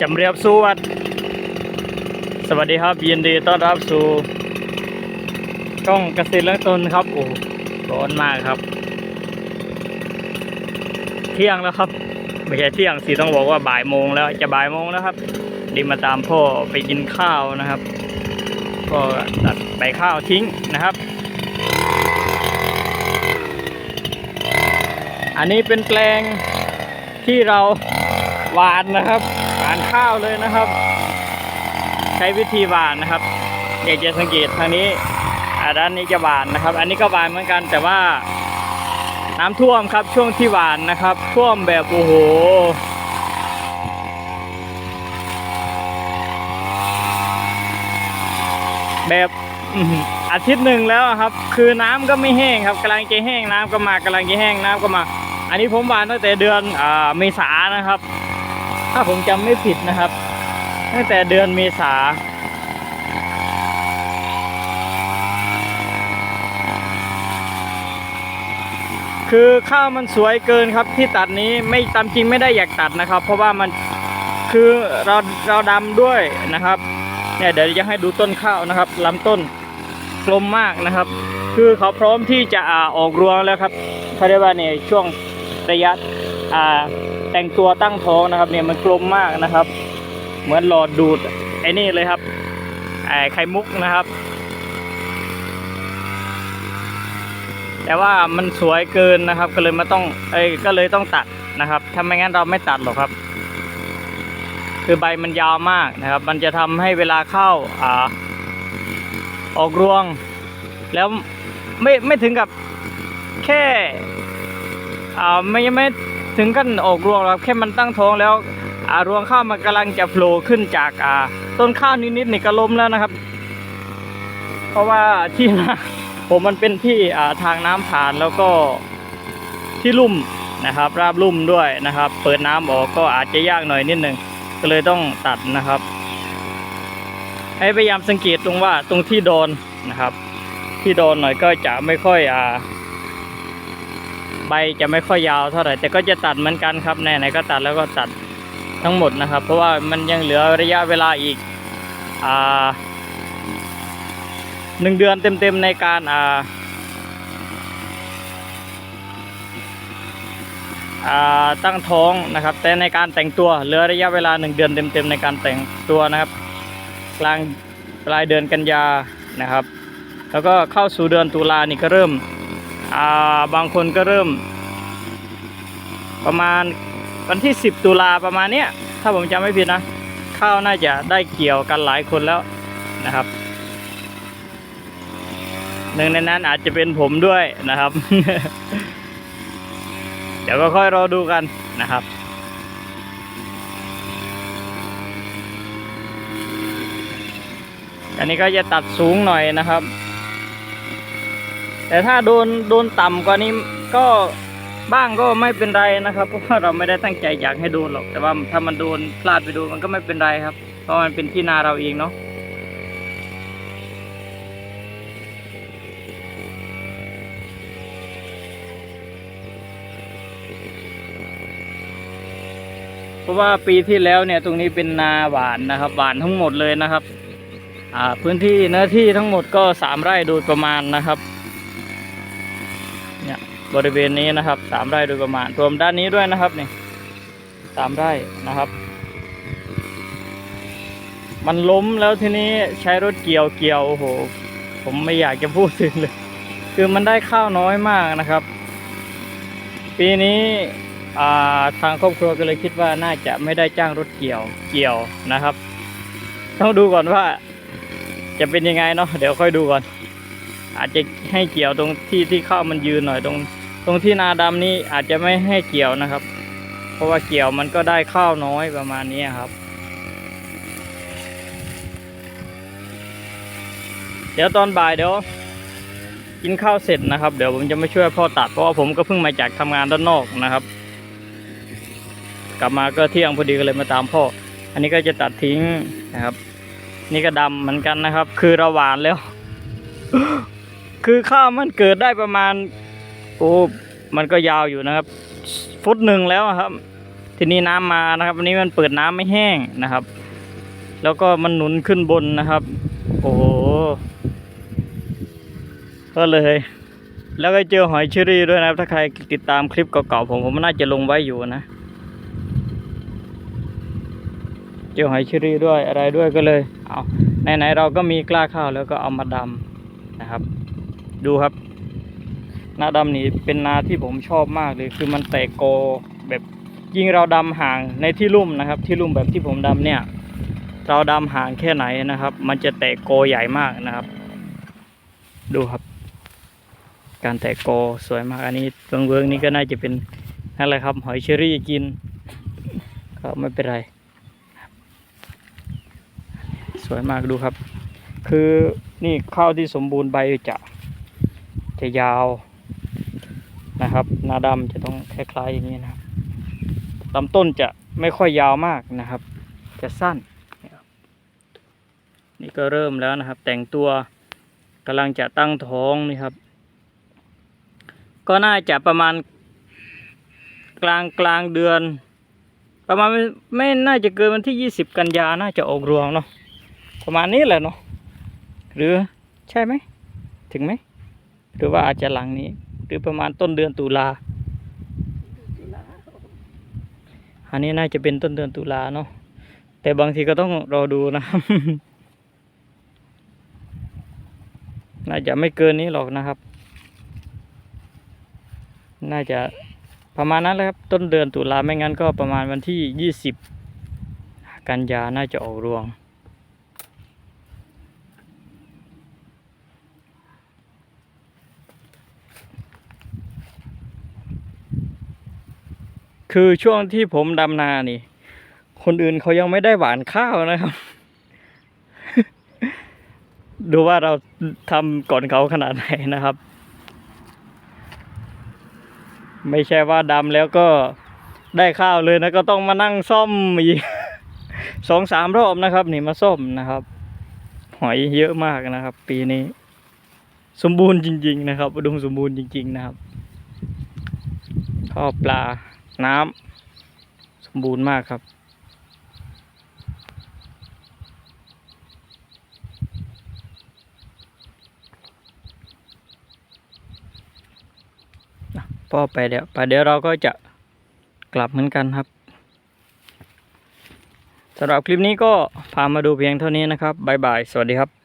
จำเรียบสวัสดสวัสดีครับยินดีต้อนรับสู่ช่องเกษตรเรื่องตนครับโอ้ร้อนมากครับ เที่ยงแล้วครับ ไม่ใช่เที่ยงสิต้องบอกว่าบ่ายโมงแล้วจะบ่ายโมงแล้วครับดีมาตามพ่อไปกินข้าวนะครับ ก็ตัดใบข้าวทิ้งนะครับ อันนี้เป็นแปลงที่เราหวานนะครับานข้าวเลยนะครับ ใช้วิธีหวานนะครับอยากจะสังเกตทางนี้ด้านนี้จะหวานนะครับ อันนี้ก็หวานเหมือนกันแต่ว่าน้ำท่วมครับช่วงที่หวานนะครับ ท่วมแบบโอ้โหแบบอาทิตย์หนึ่งแล้วครับ คือน้ำก็ไม่แห้งครับกำลังจะแห้งน้ำก็มากำลังจะแห้งน้ำก็มา อันนี้ผมหวานตั้งแต่เดือนอ่าเมษานะครับ ถ้าผมจำไม่ผิดนะครับ ตั้งแต่เดือนเมษาคือข้าวมันสวยเกินครับที่ตัดนี้ไม่ตามจริงไม่ได้อยากตัดนะครับ เพราะว่ามันคือเราเราดำด้วยนะครับเนี่ยเดี๋ยวจะให้ดูต้นข้าวนะครับลำต้นกลมมากนะครับ คือเขาพร้อมที่จะอ่าออกรวงแล้วครับเขาเรียกว่าเนี่ยช่วงระยะอ่า แต่งตัวตั้งท้องนะครับ เนี่ยมันกลมมากนะครับ เหมือนหลอดดูดไอ้นี่เลยครับไอ้ไข่มุกนะครับ แต่ว่ามันสวยเกินนะครับ ก็เลยมาต้องเอ้ก็เลยต้องตัดนะครับถ้าไม่งั้นเราไม่ตัดหรอกครับ คือใบมันยาวมากนะครับ มันจะทำให้เวลาเข้าอ่าออกรวง แล้วไม่ไม่ถึงกับแค่อ่าไม่ไม่ ถึงกันออกรวงหรอกครับแค่มันตั้งท้องแล้วรวงข้าวมันกำลังจะโผล่ขึ้นจากต้นข้าวนิดๆนี่ก็ล้มแล้วนะครับ เพราะว่าที่นาผมมันเป็นที่ทางน้ำผ่านแล้วก็ที่ลุ่มนะครับ ราบลุ่มด้วยนะครับ เปิดน้ำออกก็อาจจะยากหน่อยนิดหนึ่งก็เลยต้องตัดนะครับ ให้พยายามสังเกตตรงว่าตรงที่โดนนะครับ ที่โดนหน่อยก็จะไม่ค่อยอ่า ใบจะไม่ค่อยยาวเท่าไหร่แต่ก็จะตัดเหมือนกันครับไหนๆก็ตัดแล้วก็ตัดทั้งหมดนะครับ เพราะว่ามันยังเหลือระยะเวลาอีกอ่าหนึ่งเดือนเต็มๆในการอ่าตั้งท้องนะครับ แต่ในการแต่งตัวเหลือระยะเวลาหนึ่งเดือนเต็มๆในการแต่งตัวนะครับ กลางปลายเดือนกันยานะครับ แล้วก็เข้าสู่เดือนตุลานี่ก็เริ่ม บางคนก็เริ่ม ประมาณวันที่ 10 ตุลาประมาณเนี้ยถ้าผมจำไม่ผิดนะ ข้าวน่าจะได้เกี่ยวกันหลายคนแล้วนะครับหนึ่งในนั้นอาจจะเป็นผมด้วยนะครับ เดี๋ยวก็ค่อยรอดูกันนะครับอันนี้ก็จะตัดสูงหน่อยนะครับ แต่ถ้าโดนโดนต่ำกว่านี้ก็บ้างก็ไม่เป็นไรนะครับเพราะว่าเราไม่ได้ตั้งใจอยากให้โดนหรอก แต่ว่าถ้ามันโดนพลาดไปโดนมันก็ไม่เป็นไรครับ เพราะมันเป็นที่นาเราเองเนาะเพราะว่าปีที่แล้วเนี่ยตรงนี้เป็นนาหวานนะครับ หวานทั้งหมดเลยนะครับ อ่าพื้นที่เนื้อที่ทั้งหมดก็สามไร่โดยประมาณนะครับ บริเวณนี้นะครับสามไร่โดยประมาณรวมด้านนี้ด้วยนะครับนี่สามไร่นะครับ มันล้มแล้วทีนี้ใช้รถเกี่ยวเกี่ยวโอ้โห ผมไม่อยากจะพูดถึงเลย คือมันได้ข้าวน้อยมากนะครับ ปีนี้าทางครอบครัวก็เลยคิดว่าน่าจะไม่ได้จ้างรถเกี่ยวเกี่ยวนะครับ ต้องดูก่อนว่าจะเป็นยังไงเนาะเดี๋ยวค่อยดูก่อน อาจจะให้เกี่ยวตรงที่ที่ข้าวมันยืนหน่อยตรง ตรงที่นาดำนี่อาจจะไม่ให้เกี่ยวนะครับ เพราะว่าเกี่ยวมันก็ได้ข้าวน้อยประมาณนี้ครับ เดี๋ยวตอนบ่ายเดี๋ยวกินข้าวเสร็จนะครับ เดี๋ยวผมจะไม่ช่วยพ่อตัดเพราะว่าผมก็เพิ่งมาจากทำงานด้านนอกนะครับ กลับมาก็เที่ยงพอดีก็เลยมาตามพ่อ อันนี้ก็จะตัดทิ้งนะครับ นี่ก็ดำเหมือนกันนะครับ คือเราหวานแล้ว คือข้าวมันเกิดได้ประมาณโอ้มันก็ยาวอยู่นะครับ ฟุตหนึ่งแล้วครับ ทีนี้น้ำมานะครับวันนี้มันเปิดน้ำไม่แห้งนะครับ แล้วก็มันหนุนขึ้นบนนะครับ โอ้โหก็เลย แล้วก็เจอหอยเชอรี่ด้วยนะครับ ถ้าใครติดตามคลิปเก่าๆผมผมน่าจะลงไว้อยู่นะ เจอหอยเชอรี่ด้วยอะไรด้วยก็เลย เอาไหนๆเราก็มีกล้าข้าวแล้วก็เอามาดำนะครับ ดูครับนาดำนี่เป็นนาที่ผมชอบมากเลย คือมันแตกโกแบบยิ่งเราดำห่างในที่ลุ่มนะครับ ที่ลุ่มแบบที่ผมดำเนี่ย เราดำห่างแค่ไหนนะครับ มันจะแตกโกใหญ่มากนะครับ ดูครับ การแตกโกสวยมากอันนี้เวิงเวิงๆนี่ก็น่าจะเป็นนั่นแหละครับ หอยเชอรี่กินก็ไม่เป็นไรสวยมากดูครับ คือนี่ข้าวที่สมบูรณ์ใบจะ จะยาวนะครับ หน้าดำจะต้องคล้ายๆอย่างนี้นะครับลำต้นจะไม่ค่อยยาวมากนะครับ จะสั้น นี่ก็เริ่มแล้วนะครับ แต่งตัวกำลังจะตั้งท้องนี่ครับ ก็น่าจะประมาณกลางกลางเดือน ประมาณไม่ไม่น่าจะเกินวันที่ยี่สิบกันยาน่าจะออกรวงเนาะประมาณนี้แหละเนาะหรือใช่ไหม ถึงไหม หรือว่าอาจจะหลังนี้ หรือประมาณต้นเดือนตุลาอันนี้น่าจะเป็นต้นเดือนตุลาเนาะแต่บางทีก็ต้องรอดูนะครับน่าจะไม่เกินนี้หรอกนะครับ น่าจะประมาณนั้นแหละครับต้นเดือนตุลาไม่งั้นก็ประมาณวันที่ยี่สิบกันยาน่าจะออกรวง คือช่วงที่ผมดำนานี่ คนอื่นเขายังไม่ได้หวานข้าวนะครับ ดูว่าเราทำก่อนเขาขนาดไหนนะครับ ไม่ใช่ว่าดำแล้วก็ได้ข้าวเลยนะก็ต้องมานั่งซ่อมอีกสองสามรอบนะครับ นี่มาซ่อมนะครับ หอยเยอะมากนะครับ ปีนี้ สมบูรณ์จริง ๆ นะครับอุดมสมบูรณ์จริง ๆ นะครับข้าวปลา น้ำสมบูรณ์มากครับ พ่อไปเดี๋ยวไปเดี๋ยวเราก็จะกลับเหมือนกันครับสำหรับคลิปนี้ก็พามาดูเพียงเท่านี้นะครับ บ๊ายบาย สวัสดีครับ